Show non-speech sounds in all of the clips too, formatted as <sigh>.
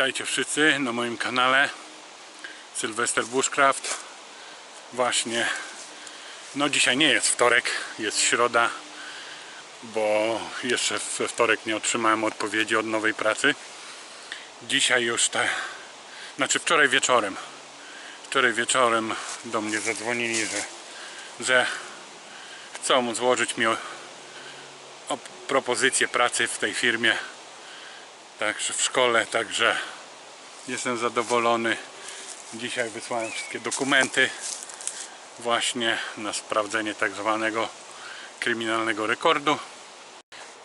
Witajcie wszyscy na moim kanale Sylwester Bushcraft. Właśnie No dzisiaj nie jest wtorek, jest środa Bo jeszcze we wtorek nie otrzymałem odpowiedzi od nowej pracy. Dzisiaj już te Znaczy wczoraj wieczorem Wczoraj wieczorem do mnie zadzwonili, że Że chcą złożyć mi o, o propozycję pracy w tej firmie Także w szkole, także jestem zadowolony. Dzisiaj wysłałem wszystkie dokumenty właśnie na sprawdzenie tak zwanego kryminalnego rekordu.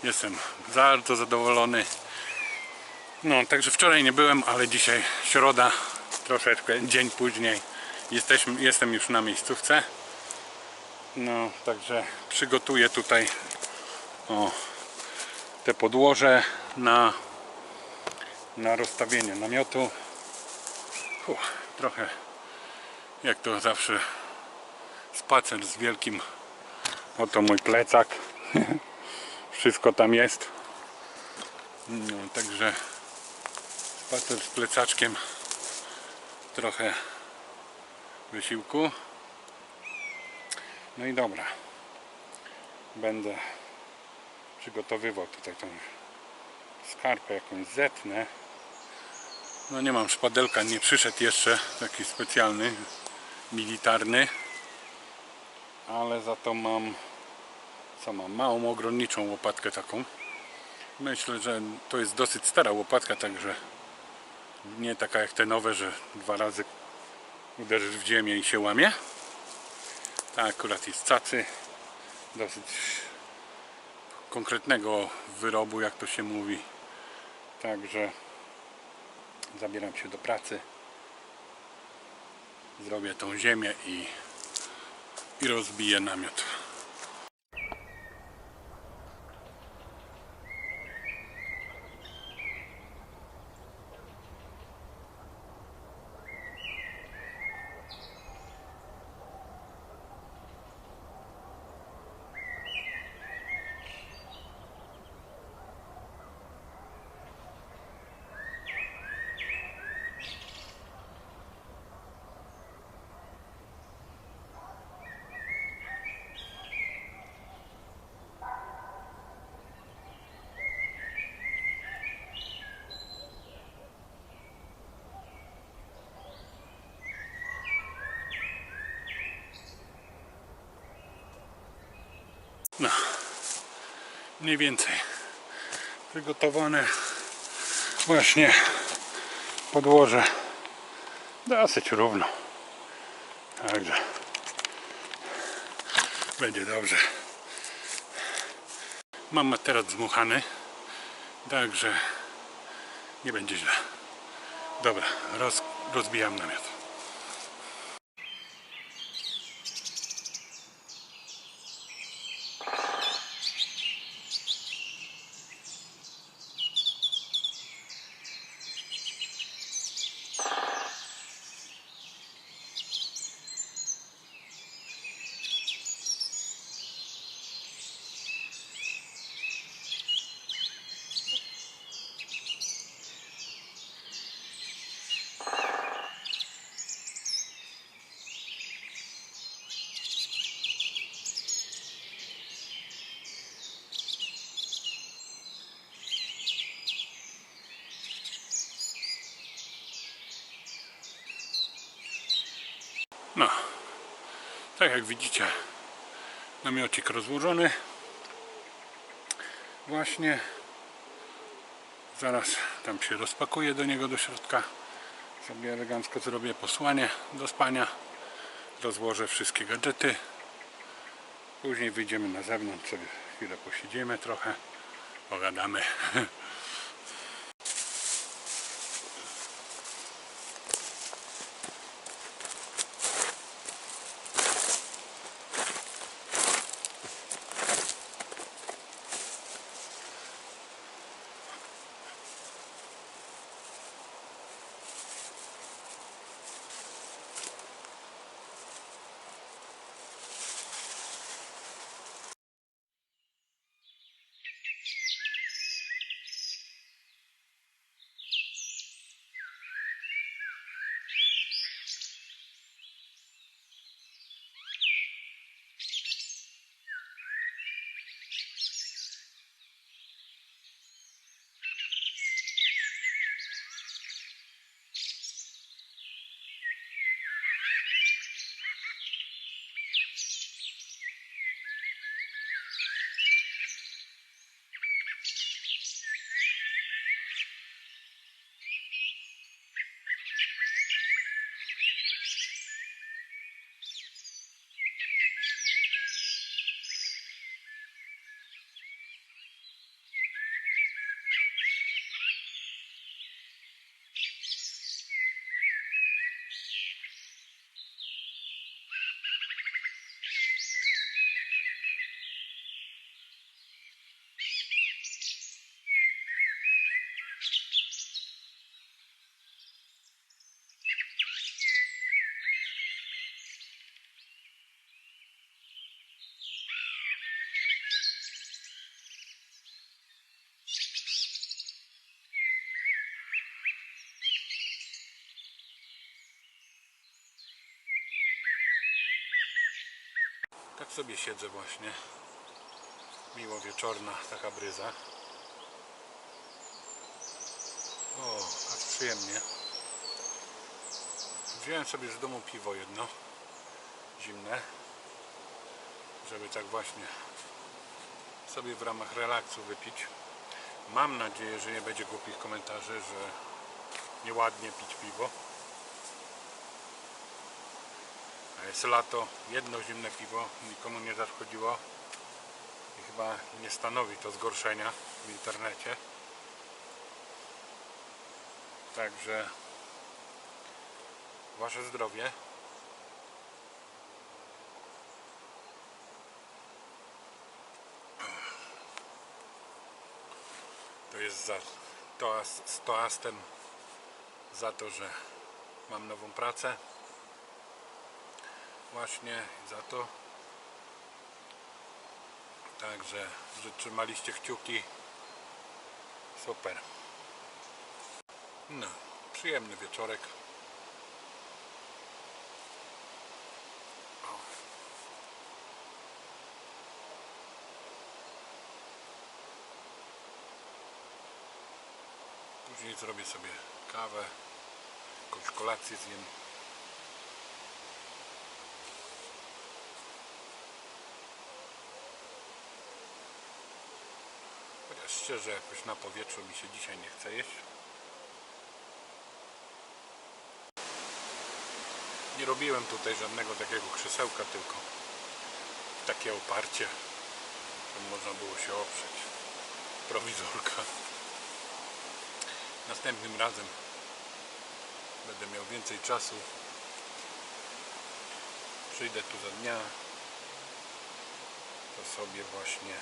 Jestem bardzo zadowolony. No, także wczoraj nie byłem, ale dzisiaj środa, troszeczkę dzień później jesteśmy, jestem już na miejscówce. No, także przygotuję tutaj o, te podłoże na na rozstawienie namiotu. Fuh, trochę jak to zawsze spacer z wielkim. Oto mój plecak. <laughs> Wszystko tam jest. No, także spacer z plecaczkiem. Trochę wysiłku. No i dobra. Będę przygotowywał tutaj tą skarpę jakąś zetnę no nie mam szpadelka, nie przyszedł jeszcze taki specjalny, militarny. Ale za to mam, co mam, małą ogrodniczą łopatkę taką. Myślę, że to jest dosyć stara łopatka, także nie taka jak te nowe, że dwa razy uderzysz w ziemię i się łamie. Ta akurat jest cacy, dosyć konkretnego wyrobu, jak to się mówi. Także zabieram się do pracy. Zrobię tą ziemię i, i rozbiję namiot No, mniej więcej przygotowane właśnie podłoże dosyć równo. Także będzie dobrze. Mam materac zmuchany, także nie będzie źle. Dobra, roz, rozbijam namiot. No, tak jak widzicie, namiocik rozłożony. Właśnie zaraz tam się rozpakuję do niego do środka. Sobie elegancko zrobię posłanie do spania. Rozłożę wszystkie gadżety. Później wyjdziemy na zewnątrz, sobie chwilę posiedzimy trochę, pogadamy. <laughs> Tak sobie siedzę właśnie. Miło wieczorna taka bryza. O, aż przyjemnie. Wziąłem sobie z domu piwo jedno. Zimne. Żeby tak właśnie sobie w ramach relaksu wypić. Mam nadzieję, że nie będzie głupich komentarzy, że nieładnie pić piwo. A jest lato, jedno zimne piwo nikomu nie zaszkodziło i chyba nie stanowi to zgorszenia w internecie. Także Wasze zdrowie. To jest za toast, z toastem za to, że mam nową pracę. Właśnie za to. Także, że trzymaliście kciuki. Super. No, przyjemny wieczorek. Później zrobię sobie kawę, jakąś kolację zjem. Szczerze jakoś na powietrzu mi się dzisiaj nie chce jeść. Nie robiłem tutaj żadnego takiego krzesełka, tylko takie oparcie, żeby można było się oprzeć. Prowizorka. Następnym razem będę miał więcej czasu. Przyjdę tu za dnia. To sobie właśnie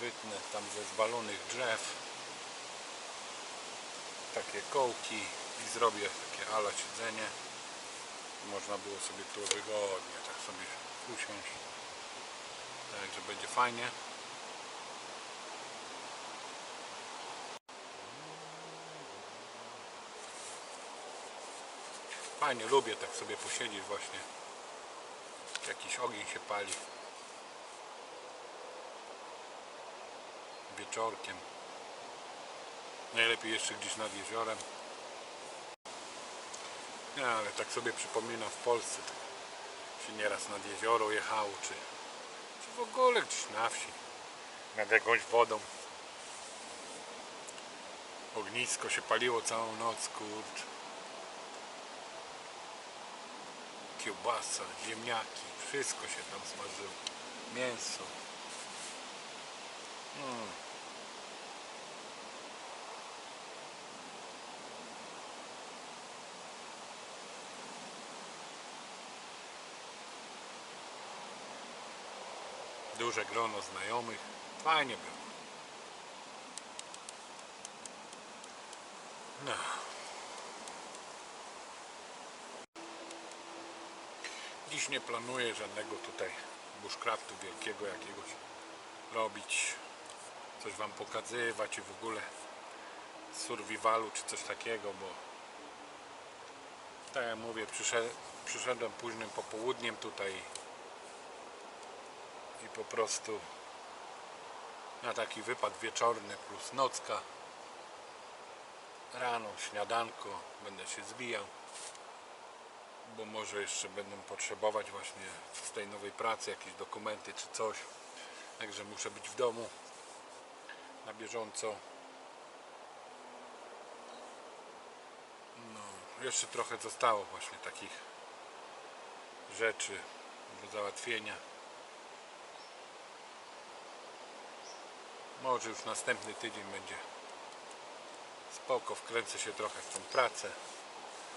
wytnę tam ze zwalonych drzew. Takie kołki i zrobię takie ala siedzenie. Można było sobie tu wygodnie tak sobie usiąść. Także będzie fajnie. Fajnie lubię tak sobie posiedzieć właśnie. Jakiś ogień się pali wieczorkiem. Najlepiej jeszcze gdzieś nad jeziorem. Nie, ale tak sobie przypomina w Polsce to się nieraz nad jezioro jechało, czy, czy w ogóle gdzieś na wsi. Nad jakąś wodą. Ognisko się paliło całą noc, kurcz. Kiełbasa, ziemniaki, wszystko się tam smażyło. Mięso. Duże grono znajomych. Fajnie było. No. Dziś nie planuję żadnego tutaj bushcraftu wielkiego jakiegoś robić, coś wam pokazywać i w ogóle survivalu czy coś takiego, bo tak jak mówię, przyszedłem późnym popołudniem tutaj i po prostu na taki wypad wieczorny plus nocka. Rano śniadanko będę się zbijał bo może jeszcze będę potrzebować właśnie z tej nowej pracy jakieś dokumenty czy coś. Także muszę być w domu na bieżąco. No jeszcze trochę zostało właśnie takich rzeczy do załatwienia może już następny tydzień będzie spoko, wkręcę się trochę w tą pracę.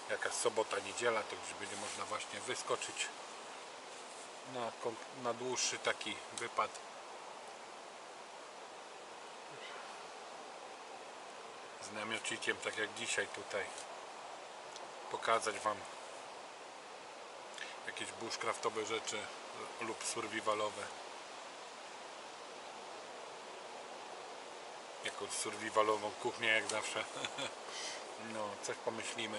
Jakaś sobota, niedziela to już będzie można właśnie wyskoczyć na, na dłuższy taki wypad. Z namiociciem, tak jak dzisiaj tutaj pokazać Wam jakieś bushcraftowe rzeczy lub survivalowe survivalową kuchnię jak zawsze. <laughs> No, coś pomyślimy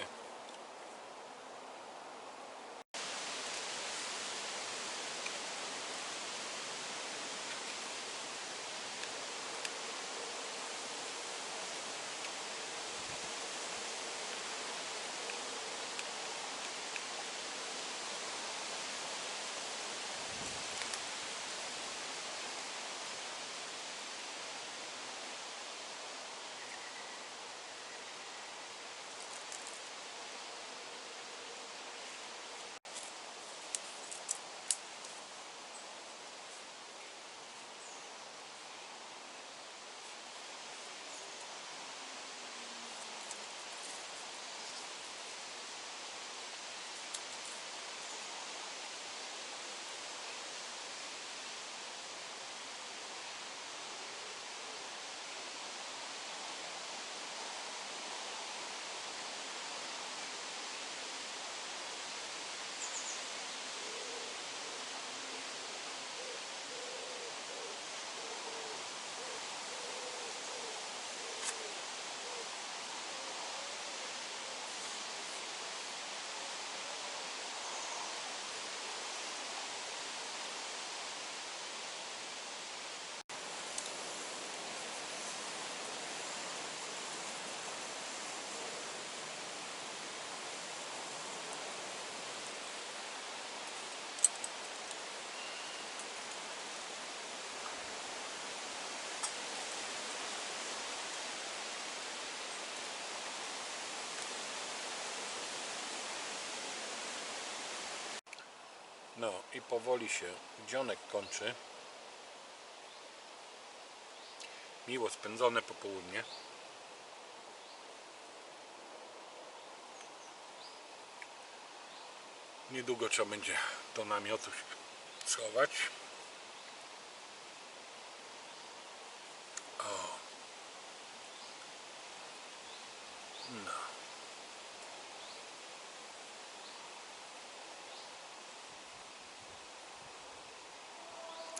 No i powoli się dzionek kończy. Miło spędzone popołudnie. Niedługo trzeba będzie do namiotu schować.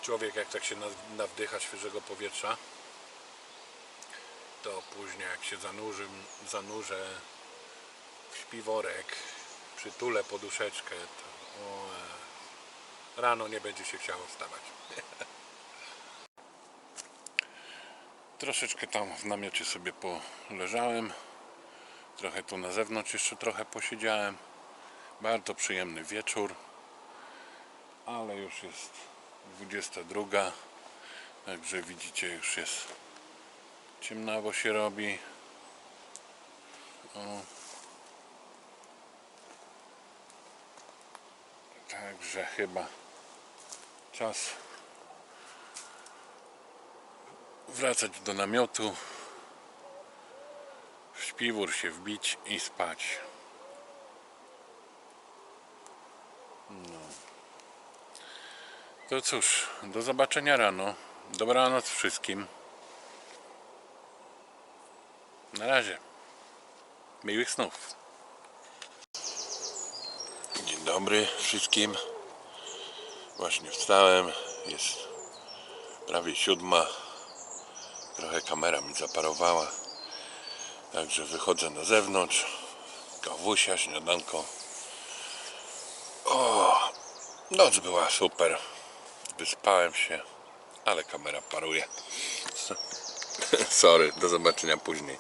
Człowiek jak tak się na- nawdycha świeżego powietrza, to później jak się zanurzy, zanurzę w śpiworek, przytulę poduszeczkę, to o, rano nie będzie się chciało wstawać. <laughs> Troszeczkę tam w namiocie sobie poleżałem. Trochę tu na zewnątrz jeszcze trochę posiedziałem. Bardzo przyjemny wieczór. Ale już jest 22. Także widzicie już jest ciemnawo się robi. O. Także chyba czas wracać do namiotu, w śpiwór się wbić i spać. No. To cóż, do zobaczenia rano. Dobranoc wszystkim. Na razie. Miłych snów. Dzień dobry wszystkim. Właśnie wstałem. Jest prawie siódma. Trochę kamera mi zaparowała. Także wychodzę na zewnątrz. Kawusia, śniadanko. O, noc była super. Wyspałem się, ale kamera paruje. <laughs> Sorry, do zobaczenia później.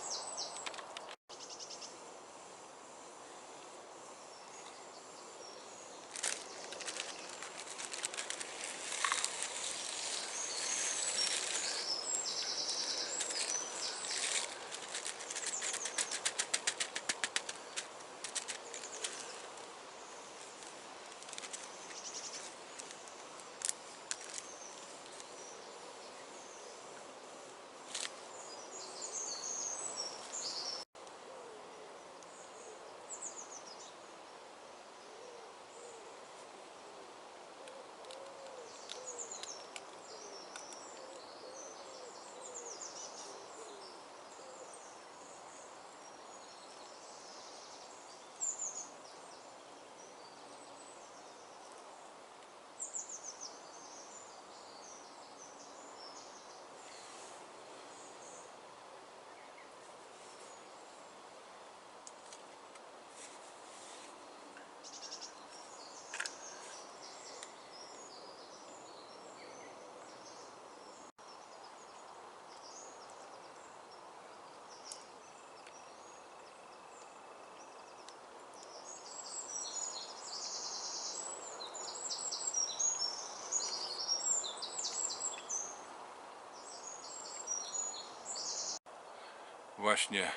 Właśnie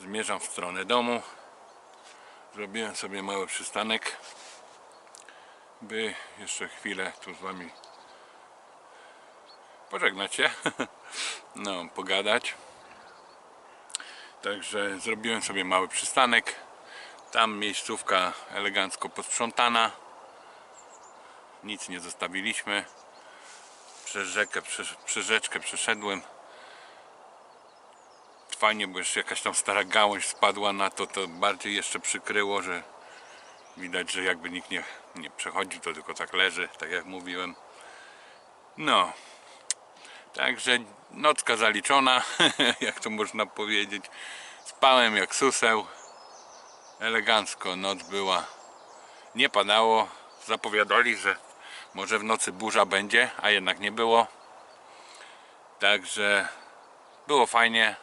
zmierzam w stronę domu. Zrobiłem sobie mały przystanek, by jeszcze chwilę tu z Wami pożegnać się, <laughs> no, pogadać. Także zrobiłem sobie mały przystanek. Tam miejscówka elegancko posprzątana. Nic nie zostawiliśmy. Przez rzekę, przez, przez przeszedłem fajnie, bo jeszcze jakaś tam stara gałąź spadła na to, to bardziej jeszcze przykryło, że widać, że jakby nikt nie, nie przechodził, to tylko tak leży, tak jak mówiłem. No, także nocka zaliczona, <laughs> jak to można powiedzieć. Spałem jak suseł, elegancko noc była. Nie padało, zapowiadali, że może w nocy burza będzie, a jednak nie było. Także było fajnie.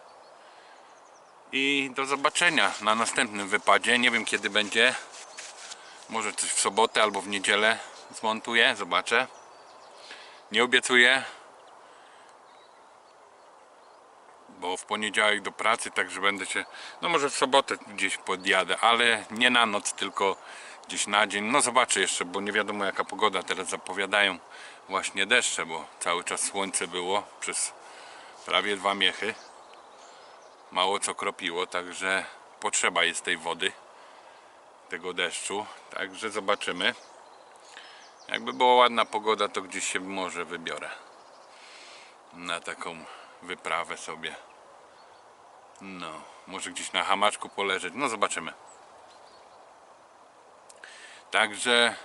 I do zobaczenia na następnym wypadzie. Nie wiem kiedy będzie. Może coś w sobotę albo w niedzielę zmontuję. Zobaczę. Nie obiecuję. Bo w poniedziałek do pracy, także będę się. No może w sobotę gdzieś podjadę, ale nie na noc, tylko gdzieś na dzień. No zobaczę jeszcze, bo nie wiadomo jaka pogoda. Teraz zapowiadają właśnie deszcze, bo cały czas słońce było przez prawie dwa miechy. Mało co kropiło, także potrzeba jest tej wody, tego deszczu. Także zobaczymy. Jakby była ładna pogoda, to gdzieś się może wybiorę na taką wyprawę sobie. No, może gdzieś na hamaczku poleżeć. No zobaczymy. Także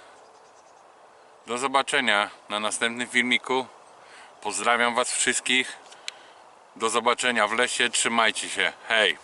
do zobaczenia na następnym filmiku. Pozdrawiam Was wszystkich. Do zobaczenia w lesie. Trzymajcie się. Hej!